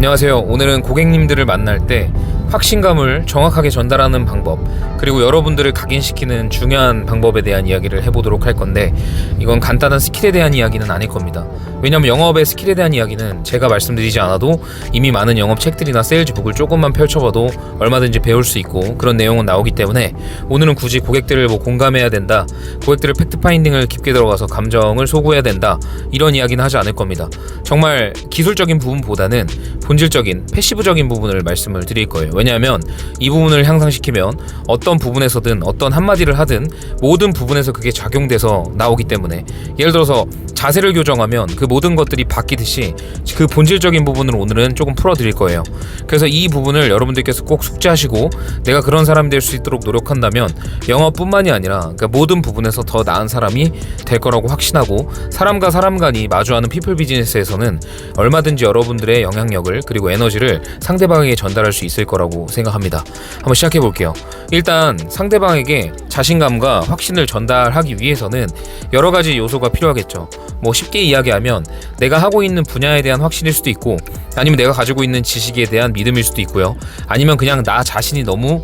안녕하세요. 오늘은 고객님들을 만날 때 확신감을 정확하게 전달하는 방법, 그리고 여러분들을 각인시키는 중요한 방법에 대한 이야기를 해보도록 할 건데, 이건 간단한 스킬에 대한 이야기는 아닐 겁니다. 왜냐면 영업의 스킬에 대한 이야기는 제가 말씀드리지 않아도 이미 많은 영업 책들이나 세일즈북을 조금만 펼쳐봐도 얼마든지 배울 수 있고 그런 내용은 나오기 때문에 오늘은 굳이 고객들을 뭐 공감해야 된다, 고객들의 팩트 파인딩을 깊게 들어가서 감정을 소구해야 된다, 이런 이야기는 하지 않을 겁니다. 정말 기술적인 부분보다는 본질적인 패시브적인 부분을 말씀을 드릴 거예요. 왜냐하면 이 부분을 향상시키면 어떤 부분에서든 어떤 한마디를 하든 모든 부분에서 그게 작용돼서 나오기 때문에 예를 들어서 자세를 교정하면 그 모든 것들이 바뀌듯이 그 본질적인 부분을 오늘은 조금 풀어드릴 거예요. 그래서 이 부분을 여러분들께서 꼭 숙지하시고 내가 그런 사람이 될 수 있도록 노력한다면 영업뿐만이 아니라 그러니까 모든 부분에서 더 나은 사람이 될 거라고 확신하고 사람과 사람 간이 마주하는 피플 비즈니스에서는 얼마든지 여러분들의 영향력을 그리고 에너지를 상대방에게 전달할 수 있을 거라고 생각합니다. 한번 시작해 볼게요. 일단 상대방에게 자신감과 확신을 전달하기 위해서는 여러 가지 요소가 필요하겠죠. 뭐 쉽게 이야기하면 내가 하고 있는 분야에 대한 확신일 수도 있고 아니면 내가 가지고 있는 지식에 대한 믿음일 수도 있고요. 아니면 그냥 나 자신이 너무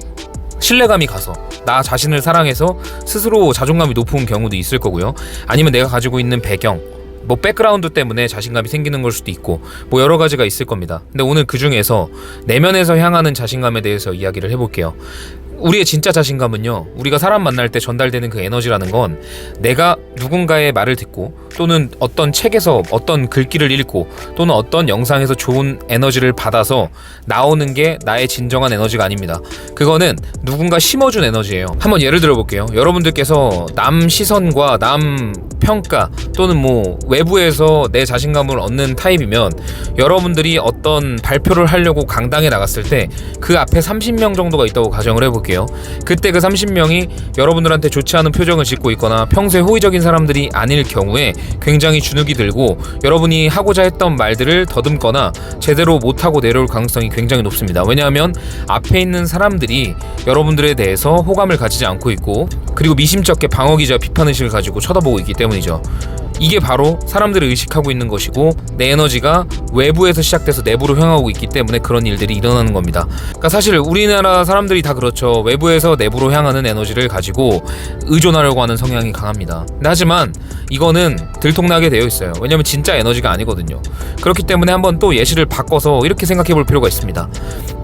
신뢰감이 가서 나 자신을 사랑해서 스스로 자존감이 높은 경우도 있을 거고요. 아니면 내가 가지고 있는 배경 뭐 백그라운드 때문에 자신감이 생기는 걸 수도 있고 뭐 여러 가지가 있을 겁니다. 근데 오늘 그 중에서 내면에서 향하는 자신감에 대해서 이야기를 해볼게요. 우리의 진짜 자신감은요, 우리가 사람 만날 때 전달되는 그 에너지라는 건 내가 누군가의 말을 듣고 또는 어떤 책에서 어떤 글귀를 읽고 또는 어떤 영상에서 좋은 에너지를 받아서 나오는 게 나의 진정한 에너지가 아닙니다. 그거는 누군가 심어준 에너지예요. 한번 예를 들어 볼게요. 여러분들께서 남 시선과 남 평가 또는 뭐 외부에서 내 자신감을 얻는 타입이면 여러분들이 어떤 발표를 하려고 강당에 나갔을 때 그 앞에 30명 정도가 있다고 가정을 해볼게요. 그때 그 30명이 여러분들한테 좋지 않은 표정을 짓고 있거나 평소에 호의적인 사람들이 아닐 경우에 굉장히 주눅이 들고 여러분이 하고자 했던 말들을 더듬거나 제대로 못하고 내려올 가능성이 굉장히 높습니다. 왜냐하면 앞에 있는 사람들이 여러분들에 대해서 호감을 가지지 않고 있고 그리고 미심쩍게 방어기자 비판의식을 가지고 쳐다보고 있기 때문이죠. 이게 바로 사람들을 의식하고 있는 것이고 내 에너지가 외부에서 시작돼서 내부로 향하고 있기 때문에 그런 일들이 일어나는 겁니다. 그러니까 사실 우리나라 사람들이 다 그렇죠. 외부에서 내부로 향하는 에너지를 가지고 의존하려고 하는 성향이 강합니다. 하지만 이거는 들통나게 되어 있어요. 왜냐면 진짜 에너지가 아니거든요. 그렇기 때문에 한번 또 예시를 바꿔서 이렇게 생각해 볼 필요가 있습니다.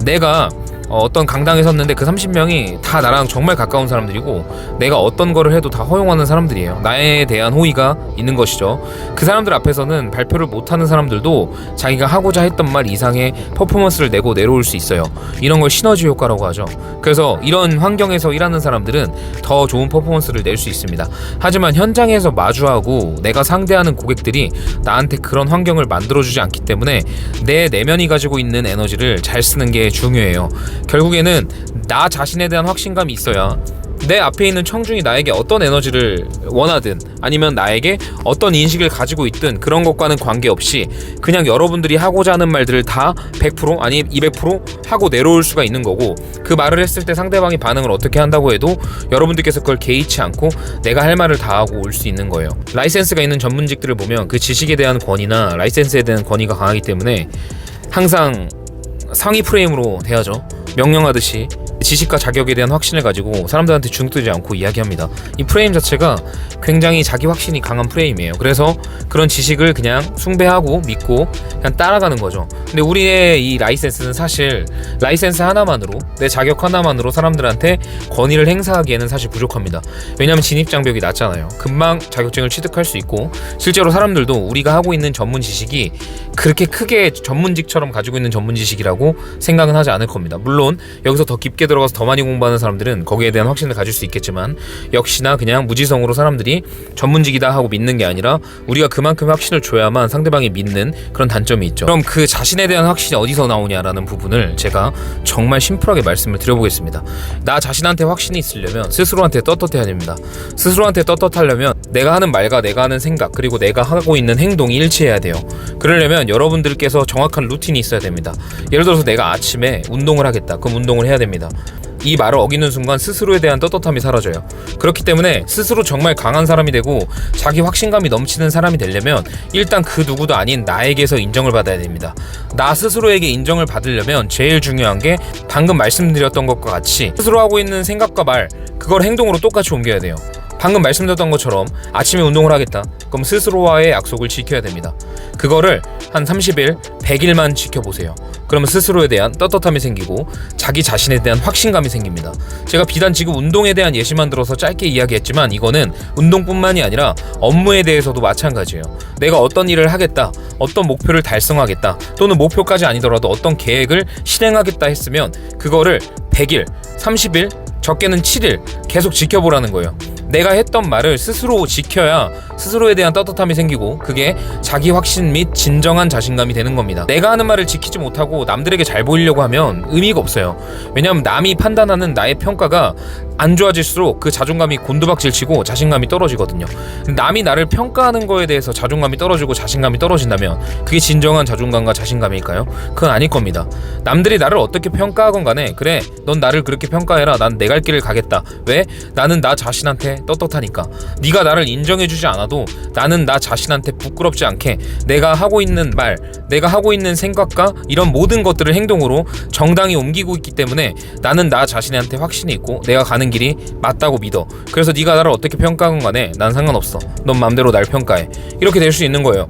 내가 어, 어떤 강당에 섰는데 그 30명이 다 나랑 정말 가까운 사람들이고 내가 어떤 거를 해도 다 허용하는 사람들이에요. 나에 대한 호의가 있는 것이죠. 그 사람들 앞에서는 발표를 못하는 사람들도 자기가 하고자 했던 말 이상의 퍼포먼스를 내고 내려올 수 있어요. 이런 걸 시너지 효과라고 하죠. 그래서 이런 환경에서 일하는 사람들은 더 좋은 퍼포먼스를 낼 수 있습니다. 하지만 현장에서 마주하고 내가 상대하는 고객들이 나한테 그런 환경을 만들어주지 않기 때문에 내 내면이 가지고 있는 에너지를 잘 쓰는 게 중요해요. 결국에는 나 자신에 대한 확신감이 있어야 내 앞에 있는 청중이 나에게 어떤 에너지를 원하든 아니면 나에게 어떤 인식을 가지고 있든 그런 것과는 관계없이 그냥 여러분들이 하고자 하는 말들을 다 100% 아니 200% 하고 내려올 수가 있는 거고 그 말을 했을 때 상대방이 반응을 어떻게 한다고 해도 여러분들께서 그걸 개의치 않고 내가 할 말을 다 하고 올 수 있는 거예요. 라이센스가 있는 전문직들을 보면 그 지식에 대한 권위나 라이센스에 대한 권위가 강하기 때문에 항상 상위 프레임으로 대하죠. 명령하듯이 지식과 자격에 대한 확신을 가지고 사람들한테 주눅들지 않고 이야기합니다. 이 프레임 자체가 굉장히 자기 확신이 강한 프레임이에요. 그래서 그런 지식을 그냥 숭배하고 믿고 그냥 따라가는 거죠. 근데 우리의 이 라이센스는 사실 라이센스 하나만으로 내 자격 하나만으로 사람들한테 권위를 행사하기에는 사실 부족합니다. 왜냐하면 진입 장벽이 낮잖아요. 금방 자격증을 취득할 수 있고 실제로 사람들도 우리가 하고 있는 전문 지식이 그렇게 크게 전문직처럼 가지고 있는 전문 지식이라고 생각은 하지 않을 겁니다. 물론 여기서 더 깊게 들어가서 더 많이 공부하는 사람들은 거기에 대한 확신을 가질 수 있겠지만 역시나 그냥 무지성으로 사람들이 전문직이다 하고 믿는 게 아니라 우리가 그만큼 확신을 줘야만 상대방이 믿는 그런 단점이 있죠. 그럼 그 자신에 대한 확신이 어디서 나오냐라는 부분을 제가 정말 심플하게 말씀을 드려보겠습니다. 나 자신한테 확신이 있으려면 스스로한테 떳떳해야 됩니다. 스스로한테 떳떳하려면 내가 하는 말과 내가 하는 생각 그리고 내가 하고 있는 행동이 일치해야 돼요. 그러려면 여러분들께서 정확한 루틴이 있어야 됩니다. 예를 들어서 내가 아침에 운동을 하겠다. 그럼 운동을 해야 됩니다. 이 말을 어기는 순간 스스로에 대한 떳떳함이 사라져요. 그렇기 때문에 스스로 정말 강한 사람이 되고 자기 확신감이 넘치는 사람이 되려면 일단 그 누구도 아닌 나에게서 인정을 받아야 됩니다. 나 스스로에게 인정을 받으려면 제일 중요한 게 방금 말씀드렸던 것과 같이 스스로 하고 있는 생각과 말 그걸 행동으로 똑같이 옮겨야 돼요. 방금 말씀드렸던 것처럼 아침에 운동을 하겠다. 그럼 스스로와의 약속을 지켜야 됩니다. 그거를 한 30일, 100일만 지켜보세요. 그러면 스스로에 대한 떳떳함이 생기고 자기 자신에 대한 확신감이 생깁니다. 제가 비단 지금 운동에 대한 예시만 들어서 짧게 이야기했지만 이거는 운동뿐만이 아니라 업무에 대해서도 마찬가지예요. 내가 어떤 일을 하겠다, 어떤 목표를 달성하겠다, 또는 목표까지 아니더라도 어떤 계획을 실행하겠다 했으면 그거를 100일, 30일, 적게는 7일 계속 지켜보라는 거예요. 내가 했던 말을 스스로 지켜야 스스로에 대한 떳떳함이 생기고 그게 자기 확신 및 진정한 자신감이 되는 겁니다. 내가 하는 말을 지키지 못하고 남들에게 잘 보이려고 하면 의미가 없어요. 왜냐하면 남이 판단하는 나의 평가가 안 좋아질수록 그 자존감이 곤두박질치고 자신감이 떨어지거든요. 남이 나를 평가하는 거에 대해서 자존감이 떨어지고 자신감이 떨어진다면 그게 진정한 자존감과 자신감일까요? 그건 아닐 겁니다. 남들이 나를 어떻게 평가하건 간에 그래 넌 나를 그렇게 평가해라 난 내 갈 길을 가겠다 왜 나는 나 자신한테 떳떳하니까. 네가 나를 인정해주지 않아도 나는 나 자신한테 부끄럽지 않게 내가 하고 있는 말 내가 하고 있는 생각과 이런 모든 것들을 행동으로 정당히 옮기고 있기 때문에 나는 나 자신한테 확신이 있고 내가 가는 길이 맞다고 믿어. 그래서 네가 나를 어떻게 평가하건 간에 난 상관없어. 넌 맘대로 날 평가해. 이렇게 될 수 있는 거예요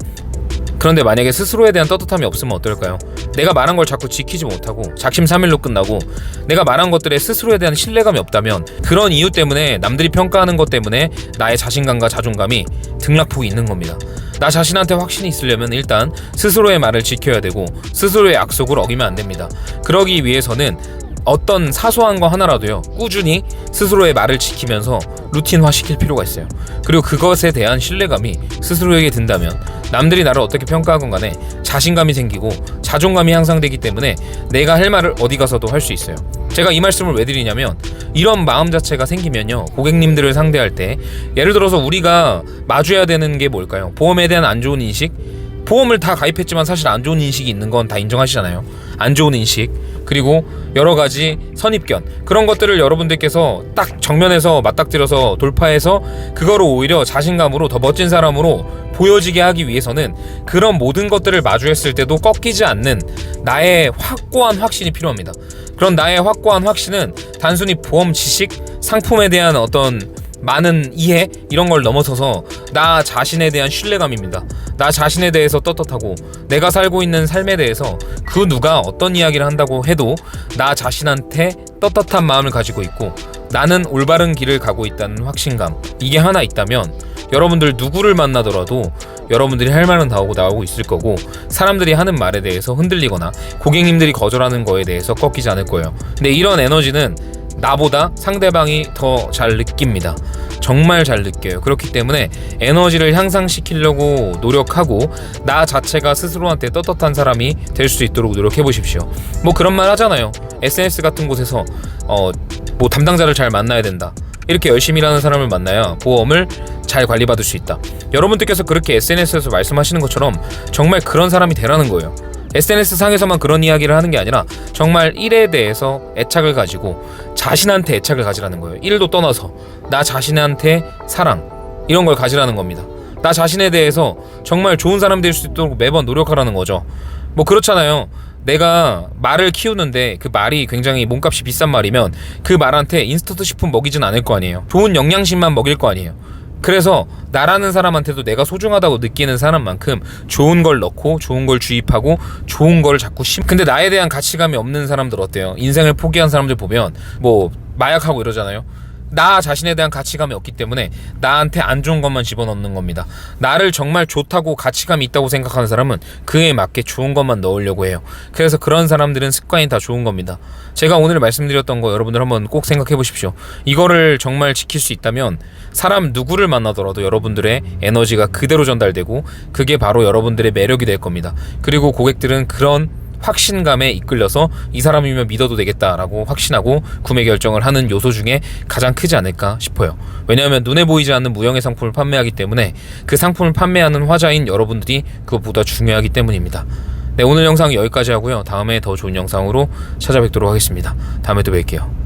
그런데 만약에 스스로에 대한 떳떳함이 없으면 어떨까요? 내가 말한 걸 자꾸 지키지 못하고 작심삼일로 끝나고 내가 말한 것들에 스스로에 대한 신뢰감이 없다면 그런 이유 때문에 남들이 평가하는 것 때문에 나의 자신감과 자존감이 등락폭이 있는 겁니다. 나 자신한테 확신이 있으려면 일단 스스로의 말을 지켜야 되고 스스로의 약속을 어기면 안 됩니다. 그러기 위해서는 어떤 사소한 거 하나라도요 꾸준히 스스로의 말을 지키면서 루틴화 시킬 필요가 있어요 그리고 그것에 대한 신뢰감이 스스로에게 든다면 남들이 나를 어떻게 평가하건 간에 자신감이 생기고 자존감이 향상되기 때문에 내가 할 말을 어디 가서도 할 수 있어요. 제가 이 말씀을 왜 드리냐면 이런 마음 자체가 생기면요. 고객님들을 상대할 때 예를 들어서 우리가 마주해야 되는 게 뭘까요? 보험에 대한 안 좋은 인식? 보험을 다 가입했지만 사실 안 좋은 인식이 있는 건 다 인정하시잖아요. 안 좋은 인식 그리고 여러 가지 선입견 그런 것들을 여러분들께서 딱 정면에서 맞닥뜨려서 돌파해서 그거를 오히려 자신감으로 더 멋진 사람으로 보여지게 하기 위해서는 그런 모든 것들을 마주했을 때도 꺾이지 않는 나의 확고한 확신이 필요합니다. 그런 나의 확고한 확신은 단순히 보험 지식, 상품에 대한 어떤 많은 이해 이런 걸 넘어서서 나 자신에 대한 신뢰감입니다. 나 자신에 대해서 떳떳하고 내가 살고 있는 삶에 대해서 그 누가 어떤 이야기를 한다고 해도 나 자신한테 떳떳한 마음을 가지고 있고 나는 올바른 길을 가고 있다는 확신감 이게 하나 있다면 여러분들 누구를 만나더라도 여러분들이 할 말은 다 하고 나오고 있을 거고 사람들이 하는 말에 대해서 흔들리거나 고객님들이 거절하는 거에 대해서 꺾이지 않을 거예요. 근데 이런 에너지는 나보다 상대방이 더 잘 느낍니다. 정말 잘 느껴요. 그렇기 때문에 에너지를 향상시키려고 노력하고 나 자체가 스스로한테 떳떳한 사람이 될 수 있도록 노력해 보십시오. 뭐 그런 말 하잖아요. SNS 같은 곳에서 어 뭐 담당자를 잘 만나야 된다. 이렇게 열심히 일하는 사람을 만나야 보험을 잘 관리받을 수 있다. 여러분들께서 그렇게 SNS에서 말씀하시는 것처럼 정말 그런 사람이 되라는 거예요. SNS 상에서만 그런 이야기를 하는 게 아니라 정말 일에 대해서 애착을 가지고 자신한테 애착을 가지라는 거예요. 일도 떠나서 나 자신한테 사랑 이런 걸 가지라는 겁니다. 나 자신에 대해서 정말 좋은 사람 될 수 있도록 매번 노력하라는 거죠. 뭐 그렇잖아요. 내가 말을 키우는데 그 말이 굉장히 몸값이 비싼 말이면 그 말한테 인스턴트 식품 먹이진 않을 거 아니에요. 좋은 영양식만 먹일 거 아니에요. 그래서 나라는 사람한테도 내가 소중하다고 느끼는 사람만큼 좋은 걸 넣고 좋은 걸 주입하고 좋은 걸 자꾸 심. 근데 나에 대한 가치감이 없는 사람들 어때요? 인생을 포기한 사람들 보면 뭐 마약하고 이러잖아요. 나 자신에 대한 가치감이 없기 때문에 나한테 안 좋은 것만 집어넣는 겁니다. 나를 정말 좋다고 가치감이 있다고 생각하는 사람은 그에 맞게 좋은 것만 넣으려고 해요. 그래서 그런 사람들은 습관이 다 좋은 겁니다. 제가 오늘 말씀드렸던 거 여러분들 한번 꼭 생각해 보십시오. 이거를 정말 지킬 수 있다면 사람 누구를 만나더라도 여러분들의 에너지가 그대로 전달되고 그게 바로 여러분들의 매력이 될 겁니다. 그리고 고객들은 그런 확신감에 이끌려서 이 사람이면 믿어도 되겠다라고 확신하고 구매 결정을 하는 요소 중에 가장 크지 않을까 싶어요. 왜냐하면 눈에 보이지 않는 무형의 상품을 판매하기 때문에 그 상품을 판매하는 화자인 여러분들이 그것보다 중요하기 때문입니다. 네, 오늘 영상 여기까지 하고요. 다음에 더 좋은 영상으로 찾아뵙도록 하겠습니다. 다음에 또 뵐게요.